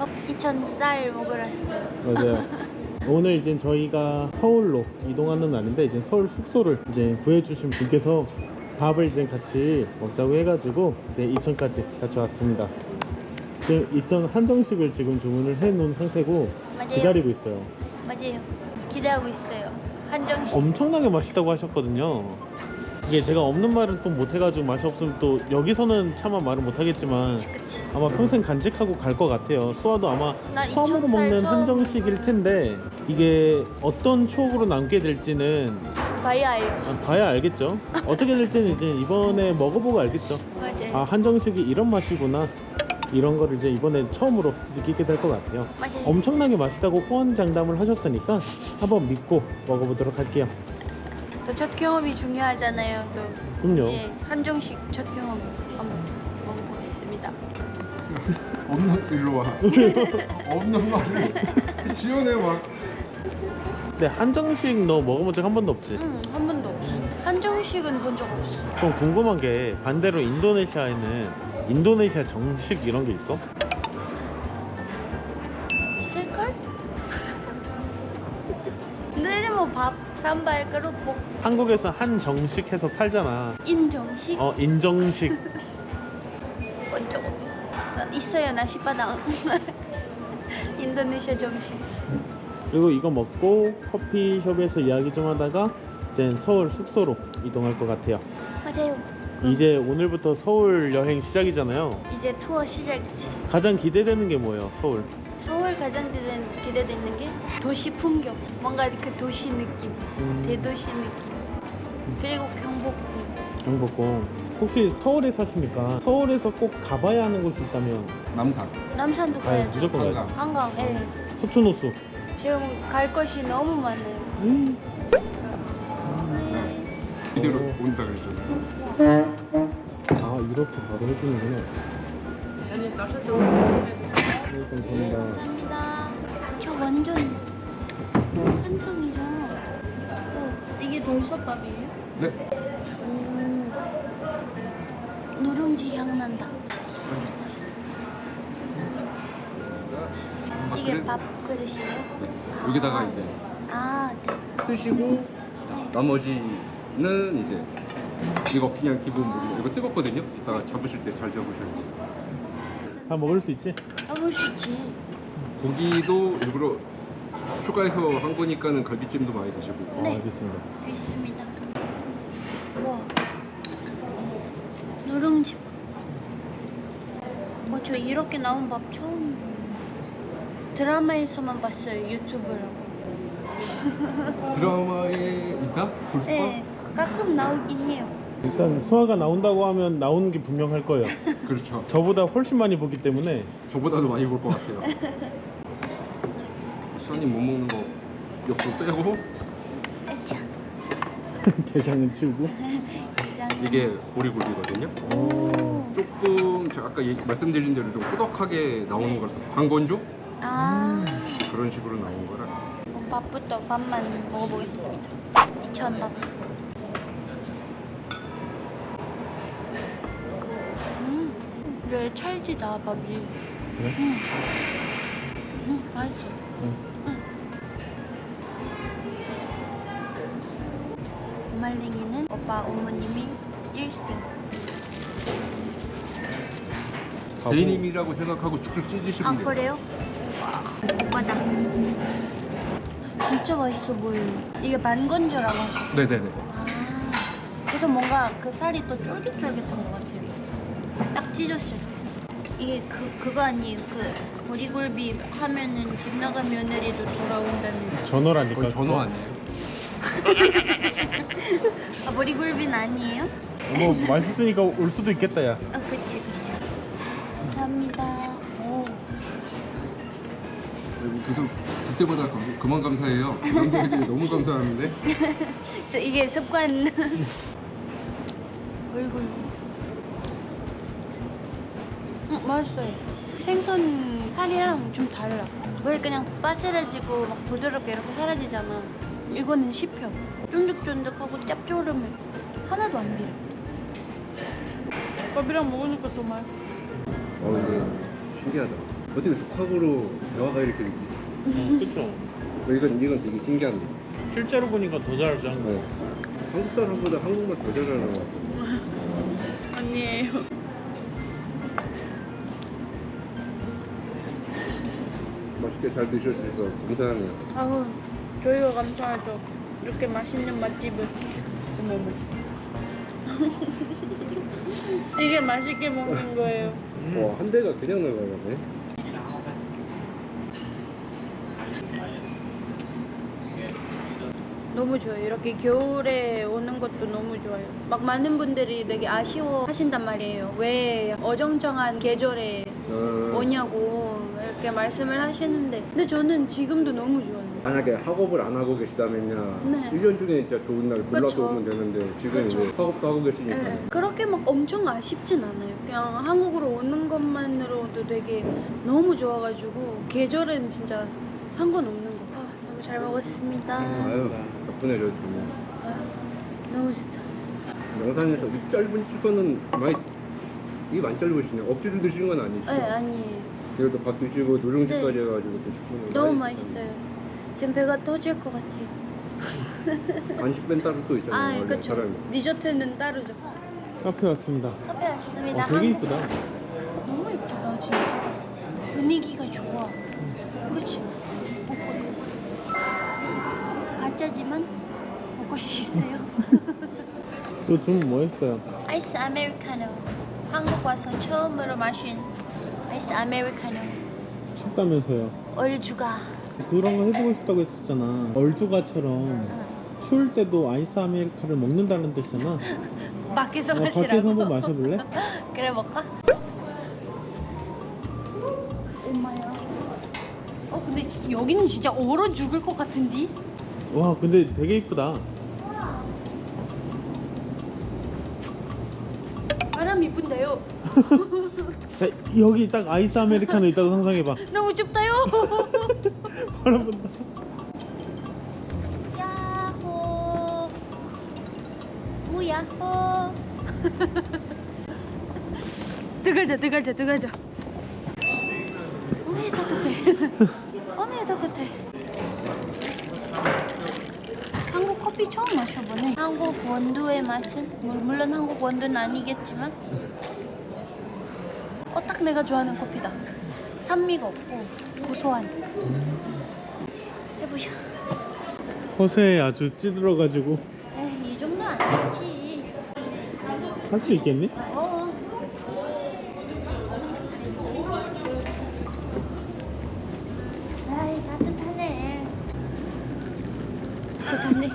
어, 이천 쌀 먹으러 왔어요. 맞아요. 오늘 이제 저희가 서울로 이동하는 날인데 이제 서울 숙소를 이제 구해주신 분께서 밥을 이제 같이 먹자고 해가지고 이제 이천까지 같이 왔습니다. 지금 이천 한정식을 지금 주문을 해놓은 상태고 맞아요. 기다리고 있어요. 맞아요. 기대하고 있어요. 한정식. 엄청나게 맛있다고 하셨거든요. 이게 제가 없는 말은 또 못 해가지고 맛이 없으면 또 여기서는 차마 말을 못 하겠지만 그치. 아마 평생 간직하고 갈 것 같아요. 수아도 아마 나 처음으로 먹는 처음 한정식일 텐데 이게 어떤 추억으로 남게 될지는 봐야 알지. 아, 봐야 알겠죠. 어떻게 될지는 이제 이번에 먹어보고 알겠죠. 맞아요. 아 한정식이 이런 맛이구나. 이런 거를 이제 이번에 처음으로 느끼게 될 것 같아요. 맞아요. 엄청나게 맛있다고 호언장담을 하셨으니까 한번 믿고 먹어보도록 할게요. 또 첫 경험이 중요하잖아요. 또 그럼요. 이제 한정식 첫 경험 한번 먹어보겠습니다. 없는 일로 와. 없는 말을 지어내 막. 근데 한정식 너 먹어본 적 한 번도 없지? 응, 한 번도 없어. 한정식은 본 적 없어. 그럼 궁금한 게 반대로 인도네시아에는 인도네시아 정식 이런 게 있어? 산발 그릇볶 한국에서 한정식 해서 팔잖아. 인정식 어 인정식. 어, 있어요 나시바당. 인도네시아 정식. 그리고 이거 먹고 커피숍에서 이야기 좀 하다가 이제 서울 숙소로 이동할 것 같아요. 맞아요. 이제 오늘부터 서울 여행 시작이잖아요. 이제 투어 시작이지. 가장 기대되는 게 뭐예요? 서울. 서울 가장 기대, 기대되는 게 도시 풍경. 뭔가 그 도시 느낌. 음, 대도시 느낌. 그리고 경복궁. 경복궁. 혹시 서울에 사시니까 서울에서 꼭 가봐야 하는 곳이 있다면 남산. 남산도 아 가야죠. 무조건 가야죠. 한강. 한강. 예. 서촌호수. 지금 갈 곳이 너무 많아요. 음. 네. 이대로 오. 온다 그랬잖아. 아 이렇게 바로 해주는구나. 네, 감사합니다. 감사합니다. 저 완전 한상이잖아. 어, 이게 돌솥밥이에요? 네. 오. 누룽지 향 난다. 아, 이게 그래? 밥 그릇이에요? 네. 여기다가 이제 아, 네. 뜨시고 네. 나머지는 이제 이거 그냥 기본 물이고 이거 뜨겁거든요. 이따가 잡으실 때 잘 잡으셔야 돼요. 다 먹을 수 있지? 먹을 수 있지. 고기도 일부러 추가해서 한 거니까는 갈비찜도 많이 드시고. 아, 네. 알겠습니다. 있습니다. 우와. 누룽지. 뭐저 이렇게 나온 밥 처음 봐요. 드라마에서만 봤어요. 유튜브로. 드라마에 있다? 돌솥밥? 네, 가끔 나오긴 해요. 일단 수아가 나온다고 하면 나오는 게 분명할 거예요. 그렇죠. 저보다 훨씬 많이 보기 때문에 저보다도 많이 볼 것 같아요. 수아님 못 먹는 거 옆으로 빼고 아차. 대장은 치우고. 짠. 이게 보리굴비거든요. 오. 조금 제가 아까 얘기- 말씀드린 대로 좀 꾸덕하게 나오는 거라서 광건조 아. 그런 식으로 나온 거라 밥부터 밥만 먹어보겠습니다. 이천 밥. 왜 찰지다 밥이. 그래? 음, 음, 맛있어. 알겠어. 말랭이는 오빠 어머님이 1승. 가보. 대리님이라고 생각하고 쭉쭉 찢으시면 아 돼요. 그래요? 오빠다. 진짜 맛있어 보여요. 이게 만건조라고 하셨죠? 네네네. 아, 그래서 뭔가 그 살이 또 쫄깃쫄깃한 것 같아요. 딱 찢었을 때. 이게 그, 그거 아니에요. 그 보리굴비 하면은 집 나간 며느리도 돌아온다는. 전어라니까. 거의 전어. 아니에요? 아, 보리굴비는 아니에요? 뭐 맛있으니까 올 수도 있겠다 야. 아, 그치, 그치. 감사합니다. 오, 여기 계속 그때보다 감- 그만 감사해요. 너무 감사하는데 그래서 이게 습관. 얼굴. 음, 맛있어요. 생선 살이랑 좀 달라. 왜 그냥 바스라지고 막 부드럽게 이렇게 사라지잖아. 이거는 씹혀. 쫀득쫀득하고 짭조름해. 하나도 안 비려. 밥이랑 먹으니까 더 맛있어. 어 근데 신기하다. 어떻게 독학으로 대화가 이렇게 되지? 어, 그쵸 이건 이건 되게 신기한데. 실제로 보니까 더 잘하죠 한국 네. 한국 사람보다 한국말 더 잘하는 것 같아 맛있게 잘 드셔주셔서 감사하네요. 아우 저희가 감사하죠. 이렇게 맛있는 맛집을. 어머머. 이게 맛있게 먹는 거예요. 음. 와, 한 대가 그냥 나가네. 너무 좋아요. 이렇게 겨울에 오는 것도 너무 좋아요. 막 많은 분들이 되게 아쉬워 하신단 말이에요. 왜 어정쩡한 계절에 어, 오냐고 이렇게 말씀을 하시는데 근데 저는 지금도 너무 좋아요. 만약에 학업을 안 하고 계시다면요. 네. 1년 중에 진짜 좋은 날 골라서 그쵸. 오면 되는데 지금 그쵸. 이제 학업도 하고 계시니까. 네, 그렇게 막 엄청 아쉽진 않아요. 그냥 한국으로 오는 것만으로도 되게 너무 좋아가지고 계절은 진짜 상관없는 거. 아, 너무 잘 먹었습니다. 아유, 덕분에 저 좋네요. 아, 너무 좋다. 영상에서 이 짧은 찍어는 많이 이게 많이 짧으시네요. 억지로 드시는 건 아니시죠? 네, 아니에요. 그래도 밥 드시고 노령집까지 네. 해가지고 드시는 거 너무 많이 맛있어요. 지금 배가 터질 것 같아요. 간식ben 따로 또 있잖아요. 아, 원래 그쵸. 사람이. 디저트는 따르죠. 카페 왔습니다 카페 왔습니다. 어, 되게 이쁘다 너무 예쁘다, 진짜. 분위기가 좋아. 그렇지? 가짜지만 먹고 싶어요. 또 주문 뭐 했어요? 아이스 아메리카노. 한국 와서 처음으로 마신 아이스 아메리카노. 춥다면서요 얼주가. 그런 거 해보고 싶다고 했었잖아 얼주가처럼 추울 때도 아이스 아메리카를 먹는다는 뜻이잖아 밖에서 어, 마시라고. 밖에서 한번 마셔볼래? 그래 먹까? 엄마야. 어 근데 지- 여기는 진짜 얼어 죽을 것 같은데? 와 근데 되게 이쁘다 바람 이쁜데요. 자, 여기 딱 아이스 아메리카노 있다고 상상해봐 너무 춥다요. 바람 분다 야호. 무야호. 들어가자, 들어가자, 들어가자. 어메 따뜻해. 어메 따뜻해. 한국 커피 처음 마셔보네. 한국 원두의 맛은 물- 물론 한국 원두는 아니겠지만, 어 딱 내가 좋아하는 커피다. 산미가 없고 고소한. 해보자. 허세에 아주 찌들어가지고 에이, 이 정도 아니지. 할 수 있겠니? 어. 아이, 따뜻하네. 따뜻하네.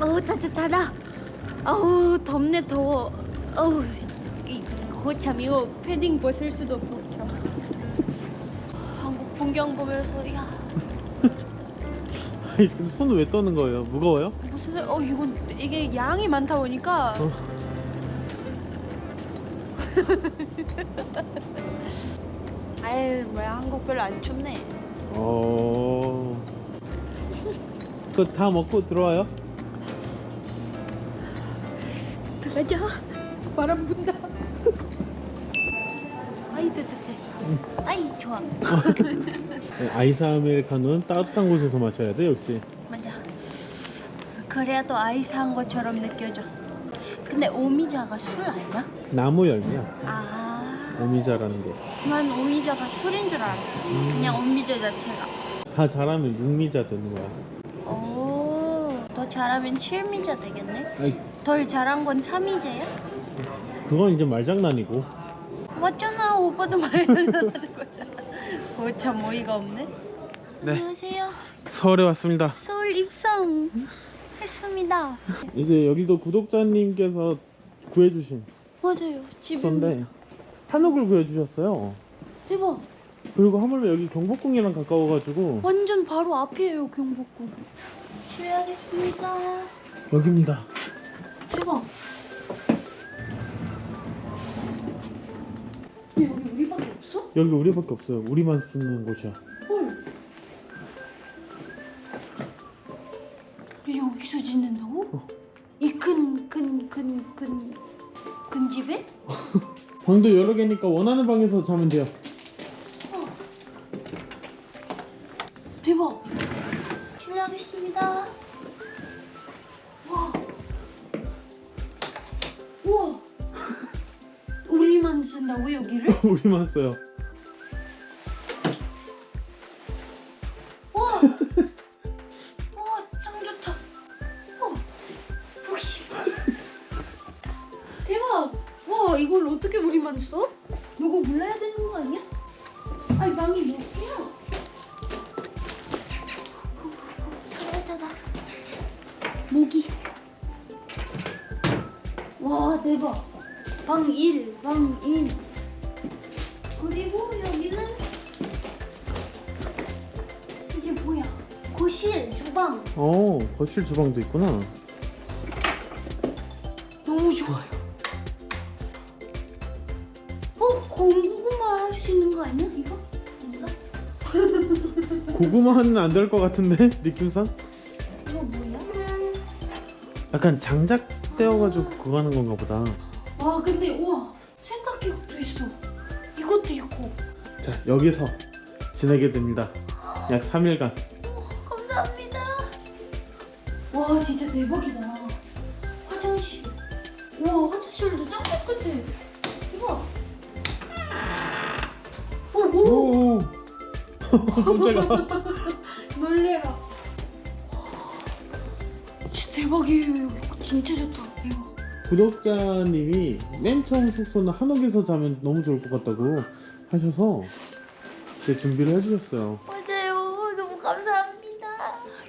어우, 따뜻하다. 어우, 덥네, 더워. 어우, 이, 거참, 이거 패딩 벗을 수도 없고, 참. 한국 풍경 보면서, 야, 손을 왜 떠는 거예요? 무거워요? 무슨, 소- 어, 이건, 이게 양이 많다 보니까. 어. 아유 뭐야 한국 별로 안 춥네 어... 그거 다 먹고 들어와요? 들어가자 바람 분다 아이 따뜻해 아이 좋아. 네, 아이스 아메리카노는 따뜻한 곳에서 마셔야 돼 역시. 맞아. 그래야 또 아이스한 것처럼 느껴져. 근데 오미자가 술 아니야? 나무 열매야. 아. 오미자라는 게. 다난 오미자가 술인 줄 알았어. 그냥 오미자 자체가. 잘하면 육미자 되는 거야. 오 더 잘하면 칠미자 되겠네? 아이, 덜 잘한 건 삼미자야? 그건 이제 말장난이고. 맞잖아 오빠도 말장난하는 거잖아. 어참 어이가 없네. 네. 안녕하세요. 서울에 왔습니다. 서울 입성 했습니다. 이제 여기도 구독자님께서 구해주신 맞아요. 집에 숙소인데 한옥을 구해주셨어요. 대박. 그리고 하물며 여기 경복궁이랑 가까워가지고 완전 바로 앞이에요 경복궁. 실례하겠습니다. 여기입니다. 대박 여기 우리밖에 없어요. 우리만 쓰는 곳이야. 헐. 여기서 짓는다고? 어. 이큰큰큰큰큰 집에? 방도 여러 개니까 원하는 방에서 자면 돼요. 어. 대박. 실례하겠습니다. 와. 우와. 우리만 쓴다고 여기를? 우리만 써요. 와, 이걸 어떻게 우리만 써? 누구 불러야 되는 거 아니야? 아니, 방이 몇 개야? 따다다. 모기. 와, 대박. 방 1, 방 2. 그리고 여기는 이게 뭐야? 거실, 주방. 어, 거실 주방도 있구나. 너무 좋아요. 고구마는 안 될 것 같은데 느낌상? 이거 뭐야? 약간 장작 떼어가지고 그거 하는 건가 보다. 와, 근데 우와, 세탁기도 있어. 이것도 있고. 자, 여기서 지내게 됩니다. 약 3일간. 감사합니다. 와, 진짜 대박이다. 깜짝아. 놀래라. 진짜 대박이에요. 여기 진짜 좋다. 대박. 구독자님이 맨 처음 숙소는 한옥에서 자면 너무 좋을 것 같다고 하셔서 제 준비를 해주셨어요. 맞아요. 너무 감사합니다.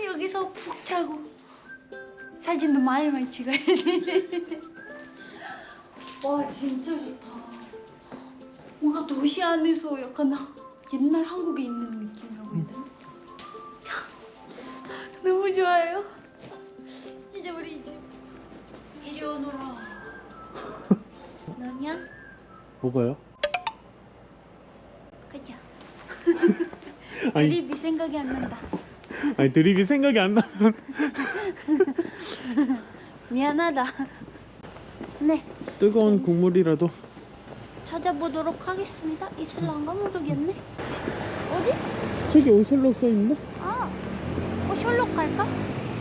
여기서 푹 자고 사진도 많이 많이 찍어야지. 와 진짜 좋다. 뭔가 도시 안에서 약간 하- 옛날 한국에 있는 되나? 너무 좋아요. 이제 우리 이제 이리 오너라. 너냐? 뭐가요? 그죠? 아니, 드립이 생각이 안 난다. 아니 드립이 생각이 안 나면 미안하다. 네, 뜨거운 국물이라도 찾아보도록 하겠습니다. 있을란가 모르겠네. 어디? 저기 오셜록 써 있는데? 아, 어, 셜록 갈까?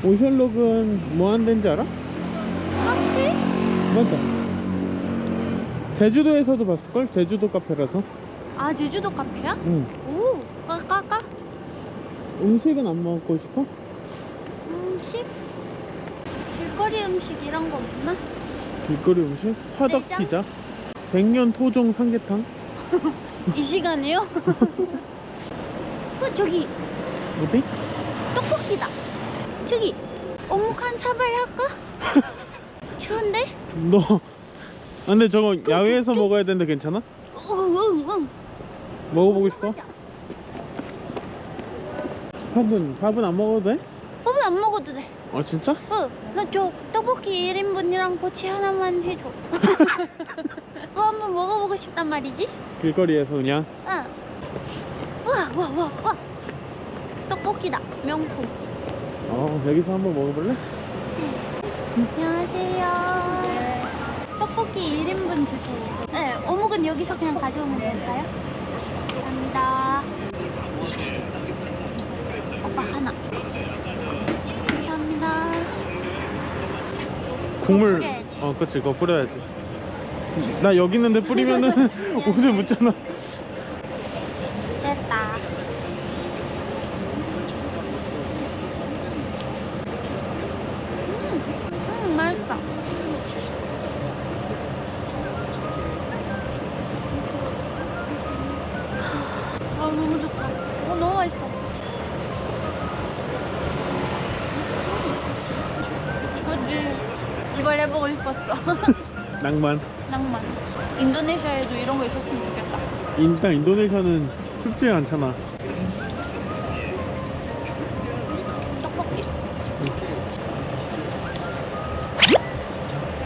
오셜록은 뭐 하는 데인지 알아? 카페? 맞아. 제주도에서도 봤을걸? 제주도 카페라서. 아, 제주도 카페야? 응. 오, 가, 가, 가. 음식은 안 먹고 싶어? 음식? 길거리 음식 이런 거 없나? 길거리 음식? 화덕? 피자? 백년 토종 삼계탕? 이 시간에요? 어, 저기 어디? 떡볶이다. 저기 어묵 한 사발 할까? 추운데? 너. 아, 근데 저거 야외에서 먹어야 되는데 괜찮아? 응, 응, 응. 먹어보고 싶어? 밥은 밥은 안 먹어도 돼? 밥은 안 먹어도 돼. 아 진짜? 어, 나 저 떡볶이 1인분이랑 꼬치 하나만 해줘. 그거 한번 먹어보고 싶단 말이지? 길거리에서 그냥 응. 와, 와, 와, 와. 떡볶이다. 명품. 어 여기서 한번 먹어볼래? 안녕하세요. 떡볶이 1인분 주세요. 네, 어묵은 여기서 그냥 가져오면 될까요? 감사합니다. 오빠 하나. 감사합니다. 국물 뿌려야지. 어 그치 그거 뿌려야지 나 여기 있는데 뿌리면은 옷에 묻잖아. 음, 음, 맛있다. 아, 너무 좋다. 어, 너무 맛있어. 그지? 이걸 해보고 싶었어. 낭만 낭만. 인도네시아에도 이런 거 있었으면 좋겠다. 일단 인도네시아는 춥지 않잖아 떡볶이.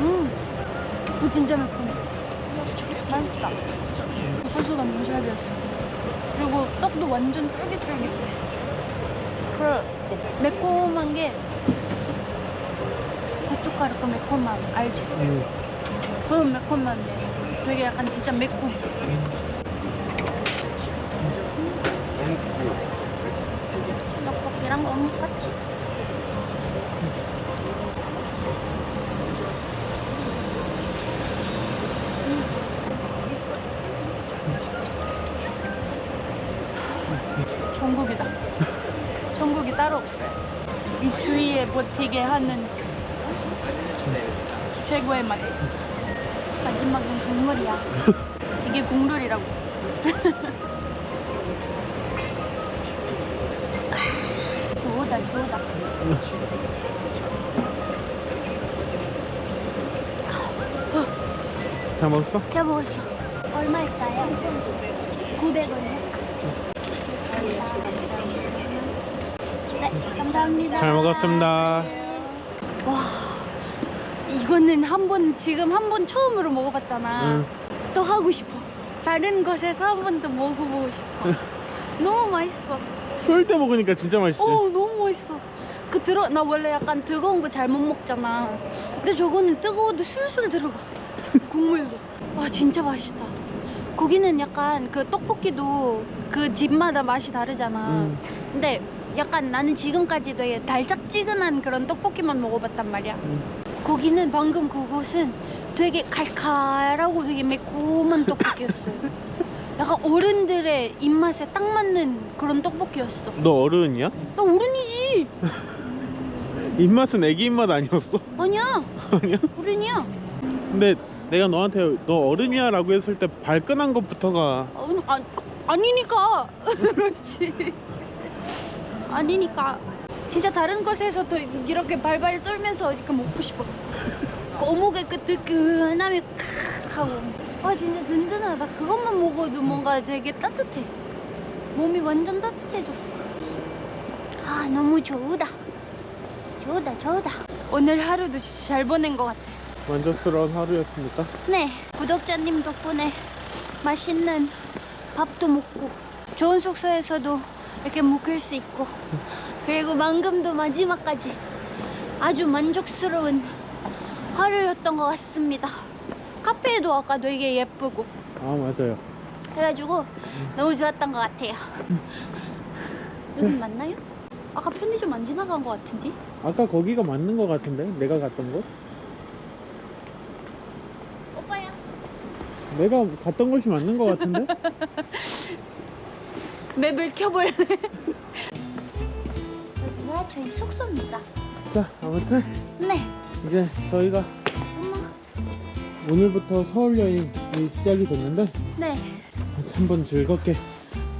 음, 이거 진짜 매콤해. 맛있다. 소스가 배웠어. 그리고 떡도 완전 쫄깃쫄깃해. 그 매콤한 게 고춧가루 그 매콤함 알지? 응. 그런 매콤한데 되게 약간 진짜 매콤. 음. 너무 같이 천국이다. 천국이 따로 없어요. 이 주위에 버티게 하는 최고의 맛. 마지막은 국물이야. 이게 국룰이라고. 잘 먹었어? 잘 먹었어. 얼마일까요? 900원이요? 네, 감사합니다. 잘 먹었습니다. 와, 이거는 한 번, 지금 한 번 처음으로 먹어봤잖아. 응. 또 하고 싶어. 다른 곳에서 한 번 더 먹어보고 싶어. 너무 맛있어. 추울 때 먹으니까 진짜 맛있지. 오, 너무 맛있어. 그 들어, 나 원래 약간 뜨거운 거 잘 못 먹잖아. 근데 저거는 뜨거워도 술술 들어가. 국물도. 와, 진짜 맛있다. 거기는 약간 그 떡볶이도 그 집마다 맛이 다르잖아. 음. 근데 약간 나는 지금까지 되게 달짝지근한 그런 떡볶이만 먹어봤단 말이야. 음. 거기는 방금 그곳은 되게 칼칼하고 되게 매콤한 떡볶이였어요. 약간 어른들의 입맛에 딱 맞는 그런 떡볶이였어. 너 어른이야? 나 어른이지. 입맛은 애기 입맛 아니었어? 아니야. 아니야? 어른이야. 근데 내가 너한테 너 어른이야 라고 했을 때 발끈한 것부터가 아, 아, 아니니까. 그렇지. 아니니까. 진짜 다른 곳에서 더 이렇게 발발 떨면서 이렇게 먹고 싶어. 그 어묵의 그 뜨끈함이 칵 하고. 아 진짜 든든하다. 그것만 먹어도 뭔가 되게 따뜻해. 몸이 완전 따뜻해졌어. 아 너무 좋다. 좋다 좋다. 오늘 하루도 진짜 잘 보낸 것 같아. 만족스러운 하루였습니까? 네, 구독자님 덕분에 맛있는 밥도 먹고 좋은 숙소에서도 이렇게 묵을 수 있고 그리고 방금도 마지막까지 아주 만족스러운 하루였던 것 같습니다. 카페도 아까 되게 예쁘고 아 맞아요. 그래가지고 너무 좋았던 것 같아요. 여기 맞나요? 아까 편의점 안 지나간 것 같은데? 아까 거기가 맞는 것 같은데 내가 갔던 곳? 오빠야. 내가 갔던 곳이 맞는 것 같은데? 맵을 켜볼래? 여기가 저희 숙소입니다. 자 아무튼 네. 이제 저희가. 오늘부터 서울 여행이 시작이 됐는데 네. 같이 한번 즐겁게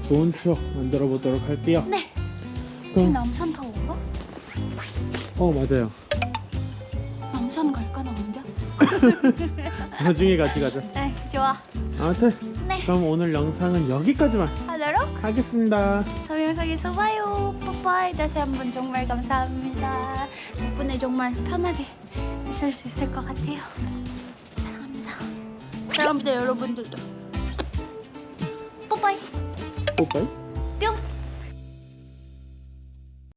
좋은 추억 만들어 보도록 할게요. 네. 그럼 남산 타워인가? 어 맞아요. 남산 갈까 나 혼자? 나중에 같이 가자. 네, 좋아. 아무튼 네. 그럼 오늘 영상은 여기까지만 하도록 하겠습니다. 다음 영상에서 봐요. 빠빠이. 다시 한 번 정말 감사합니다. 덕분에 정말 편하게 있을 수 있을 것 같아요. 사랑합니다. 여러분들도. 빠빠이. 뽀빠이?